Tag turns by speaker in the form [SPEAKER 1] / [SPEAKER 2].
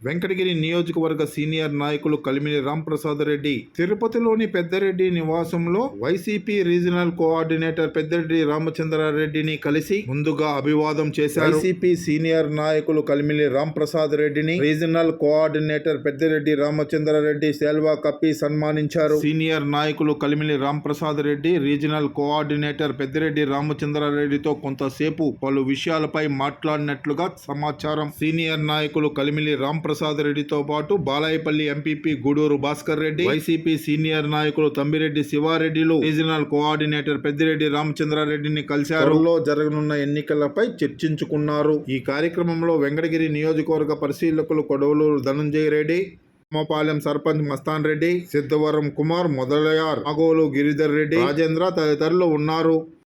[SPEAKER 1] Venkatagiri నియోజకవర్గ senior నాయకులు కలిమిలి రాంప్రసాద్ రెడ్డి తిరుపతిలోని పెద్దరెడ్డి నివాసంలో వైసీపీ రీజనల్ కోఆర్డినేటర్ పెద్దిరెడ్డి రామచంద్రారెడ్డిని కలిసి ముందుగా అభివాదం చేశారు. వైసీపీ సీనియర్ నాయకులు కలిమిలి రాంప్రసాద్ రెడ్డిని రీజనల్ కోఆర్డినేటర్ పెద్దిరెడ్డి రామచంద్రారెడ్డి సేల్వా కప్పి సన్మానించారు. సీనియర్ నాయకులు కలిమిలి రాంప్రసాద్ రెడ్డి రీజనల్ కోఆర్డినేటర్ పెద్దిరెడ్డి రామచంద్రారెడ్డితో కొంతసేపు పలు విషయాలపై మాట్లాడినట్లుగా సమాచారం. సీనియర్ నాయకులు కలిమిలి రాంప్రసాద్ రెడ్డితో పాటు Balayapalli MPP Gudur Bhaskar Reddy YCP senior నాయకులు తంబిరెడ్డి శివారెడ్డిలు రీజనల్ కోఆర్డినేటర్ పెద్దిరెడ్డి రామచంద్రారెడ్డిని కలిశారు. జరగనున్న ఎన్నికలపై చర్చించుకున్నారు. ఈ కార్యక్రమంలో వెంకటగిరి నియోజకవర్గ పరిశీలకులు కొడవలూరు ధనంజయ రెడ్డి రామపాలెం సర్పంచ్ మస్తాన్ రెడ్డి సిద్ధవరం కుమార్ మొదలయార్ నాగోలు గిరిధర్ రెడ్డి రాజేంద్ర తదితరులు ఉన్నారు.